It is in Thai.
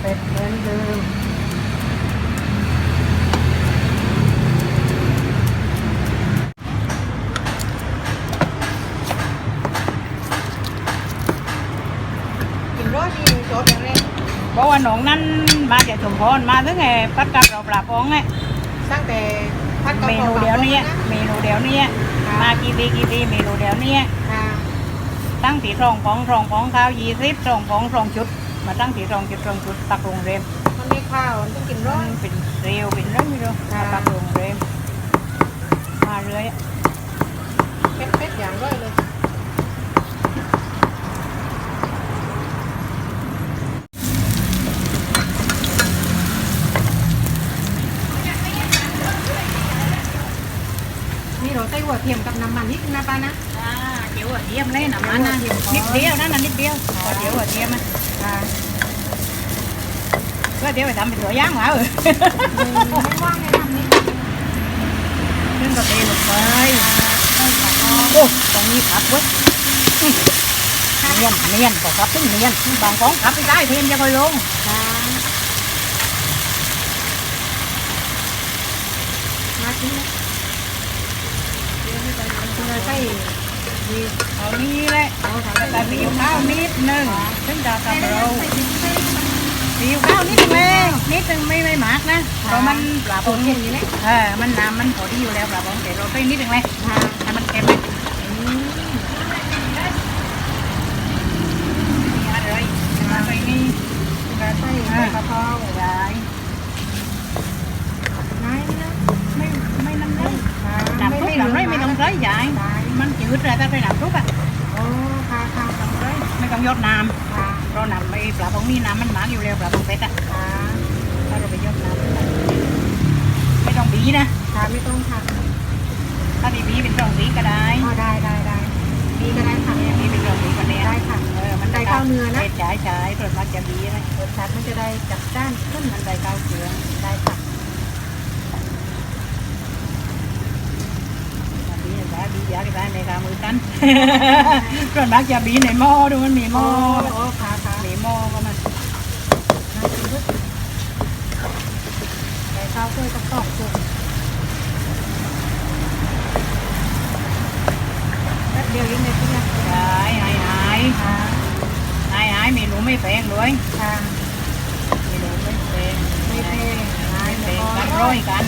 เป็ดเหมือนเดิมกินรสดีโจ๊กอย่างแรกเพราะว่าน้องนั่นมาจากสมพรมาตั้งแต่พัดกับเราปลาพองเนี่ยตั้งแต่พัดกับเมนูเดี๋ยวนี้เมนูเดี๋ยวนี้มากี่ปีกี่ปีเมนูเดี๋ยวนี้ตั้งตีรองของรองของข้าวยี่สิบรองของรองชุด มาตั้งตีรองจุดรองชุดปักโรงเรียนมันมีข้าวมันต้องกินร้อนเป็นเร็วเป็นเรื่องไม่รู้ค่ะปักโรงเรียนมาเรื่อย เป็ดๆอย่างร้อยเลย นี่เราใส่หัวเทียมกับน้ำมันนิดนึงนะป้านะอ่าเดี๋ยวหัวเทียมเลยนะมันนะเดี๋ยวหัวเทีนิยดมเดียวนั่นน่ะนิดเดียวพอเดี๋ยวหัวเทียมมันค่ะเพื่อเดี๋ยวไปทำเป็นตัวย่างมาเออไม่ว่างในทำนี้ขึ้นก็เทลงไปโอ้ตรงนี้ผักเว้ยเนียนเนียนก็ครับถึงเนียนบางของขับไปได้เทียมจะค่อยลงค่ะมากิ ใส่เอานี้แหละแต่ใส่มีผิวข้าข้าวนิดนึงถึงจะส่ทำเราเราใส่ผิวใส่มีข้าวนิดนึงเองนิดนึงไม่ไม่หมากนะเพราะมันปลาปองงอย่างนี้เลยเออมันน้ำมันพอดีอยู่แล้วปลาปองแต่เราใส่นิดนึงเลยค่ะให้มันเค็มไหมอืมมีอรมาใส่นี่กระใส่ใบกะเพรา ได้ ง่ายนะ ไม่ไม่น้ำเลย ค่ะ น้ำซุปน้ำไรไม่ต้องใส่ใหญ่ มันจืดเลยถ้าใส่น้ำซุปอะโอ้ค่ะค่ะต้องใส่ไม่ต้องยดน้ค่ะำเราะน้ำไอ้ปลาพวกนี้น้ำมันหมากอยู่แล้วปลาพวกเป็ดอะค่ะถ้าเราไปยดน้ำไม่ต้องบีนะค่ะไม่ต้องค่ะถ้าบีบีเป็นรองสีก็ได้อ๋อได้ได้ได้ดีก็ได้ค่ะบีเป็นรองสีก็ได้ได้ค่ะเออมันได้ข้าวเนื้อนะใช่ใช่ส่วนมากจะบีนะรสชาติมันจะได้จัดจ้านขึ้นมันได้ข้าวเกลือได้ค่ะบีได้บีอยากได้ กามือกัน ส่วนมากจะบีในหม้อดูมันมีหม้โอ้อโอ้ค่ะค่ะมีหม้อก็มันน่ากินด้วยใส่ข้าวถ้วยกับตอกจุกแป๊บเดียวยังได้ทุกอย่างใช่หายหายค่ะหายหายเมนูไม่แพงด้วยค่ะเมนูไม่แพงไม่แพงไม่แพงกันร้อยกัน